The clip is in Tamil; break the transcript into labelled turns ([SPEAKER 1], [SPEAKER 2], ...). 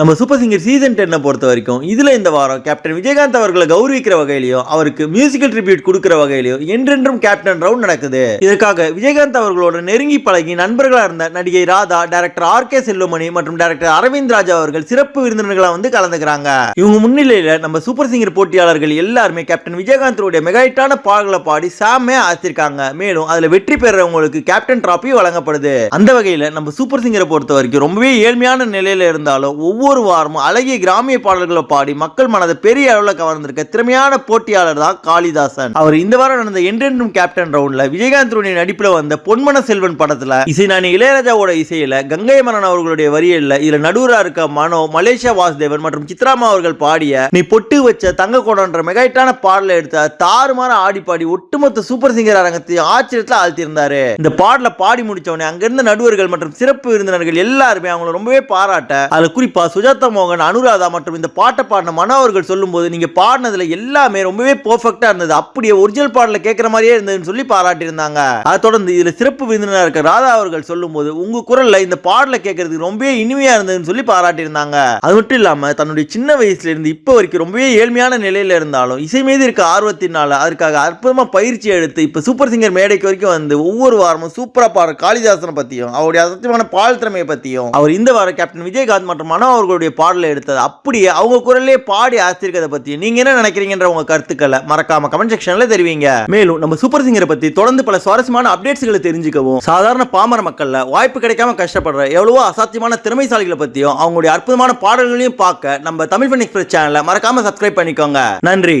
[SPEAKER 1] நம்ம சூப்பர் சிங்கர் சீசன் டென்னை பொறுத்த வரைக்கும் இதுல இந்த வாரம் கேப்டன் விஜயகாந்த் அவர்களை கௌரவிக்கிற வகையிலையும் அவருக்கு மியூசிக்கல் ட்ரிபியூட் கொடுக்குற வகையிலையும் என்றென்றும் கேப்டன் ரவுண்ட் நடக்குது. இதற்காக விஜயகாந்த் அவர்களோட நெருங்கி பழகி நண்பர்களா இருந்த நடிகை Radha director R K Chellumani மற்றும் டைரக்டர் அரவிந்த் ராஜா அவர்கள் சிறப்பு விருந்தினர்களா வந்து கலந்துக்கிறாங்க. இவங்க முன்னிலையில் நம்ம சூப்பர் சிங்கர் போட்டியாளர்கள் எல்லாருமே கேப்டன் விஜயகாந்தோடைய மெகாயிட்டான பாடல்களை பாடி சாமே ஆசிருக்காங்க. மேலும் அதுல வெற்றி பெறவங்களுக்கு கேப்டன் டிராபி வழங்கப்படுது. அந்த வகையில நம்ம சூப்பர் சிங்கரை பொறுத்த வரைக்கும் ரொம்பவே ஏழ்மையான நிலையில இருந்தாலும் ஒவ்வொரு வாரமும் அழகிய கிராமிய பாடல்களை பாடி மக்கள் மனதை பெரிய அளவில் கவர்ந்திருக்க திறமையான போட்டியாளர் தான் காளிதாசன். அவர் இந்த வாரம் நடந்த என்றென்றும் கேப்டன் ரவுண்ட்ல விஜயகாந்தனுடைய நடிப்பில் வந்த பொன்மன செல்வன் படத்துல இசைஞானி இளையராஜாவோட இசையில கங்கை மரன் அவர்களுடைய வரியல்ல இதுல நடுவரா இருக்க மனோ மலேசியா வாசுதேவன் மற்றும் சித்ராமா அவர்கள் பாடிய நீ பொட்டு வச்ச தங்க கோடன்ற மெகாயிட்டான பாடலை எடுத்த தாறுமாற ஆடி பாடி ஒட்டுமொத்த சூப்பர் சிங்கர் அரங்கத்தை ஆச்சரியத்தில் ஆழ்த்தியிருந்தாரு. இந்த பாடலை பாடி முடிச்சவனே அங்கிருந்த நடுவர்கள் மற்றும் சிறப்பு விருந்தினர்கள் எல்லாருமே அவங்கள ரொம்பவே பாராட்ட அதுல குறிப்பா சுஜாதா மோகன் அனுராதா மற்றும் இந்த பாட்டை பாடின மனோ அவர்கள் சொல்லும்போது நீங்கள் பாடினதில் எல்லாமே ரொம்பவே பர்ஃபெக்டாக இருந்தது. அப்படியே ஒரிஜினல் பாடலில் கேட்குற மாதிரியே இருந்ததுன்னு சொல்லி பாராட்டியிருந்தாங்க. அதை தொடர்ந்து இதில் சிறப்பு விருந்தினராக இருக்க ராதா அவர்கள் சொல்லும்போது உங்கள் குரலில் இந்த பாடலை கேட்கறதுக்கு ரொம்பவே இனிமையாக இருந்ததுன்னு சொல்லி பாராட்டியிருந்தாங்க. அது மட்டும் இல்லாமல் தன்னுடைய சின்ன வயசுலேருந்து இப்போ வரைக்கும் ரொம்பவே ஏழ்மையான நிலையில் இருந்தாலும் இசை மீது இருக்க ஆர்வத்தினால அதற்காக அற்புதமாக பயிற்சி எடுத்து இப்போ சூப்பர் சிங்கர் மேடைக்கு வரைக்கும் வந்து ஒவ்வொரு வாரமும் சூப்பராக பாடுற காளிதாசனை பற்றியும் அவருடைய அசத்தியமான பால் திறமையை பற்றியும் அவர் இந்த வாரம் கேப்டன் விஜயகாந்த் மற்றும் மனோ அவர்களுடைய பாடலை எடுத்தது. அப்படியே அவங்க குரல்லே பாடி ஆசிரியர்கதை பத்தி நீங்க என்ன நினைக்கிறீங்கன்ற உங்க கருத்துக்களை மறக்காம கமெண்ட் செக்ஷன்ல தெரிவிங்க. மேலும் நம்ம சூப்பர் சிங்கரை பத்தி தொடர்ந்து பல சுவாரஸ்யமான அப்டேட்ஸ்களை தெரிஞ்சுக்கவும் சாதாரண பாமர மக்கள்ல வாய்ப்பு கிடைக்காம கஷ்டப்படுற எவ்வளவோ அசாத்தியமான திறமைசாலிகளை பத்தியும் அவங்களுடைய அற்புதமான பாடல்களையும் பார்க்க நம்ம தமிழ் பண்ணி எக்ஸ்பிரஸ் சேனலை மறக்காம சப்ஸ்கிரைப் பண்ணிக்கோங்க. நன்றி.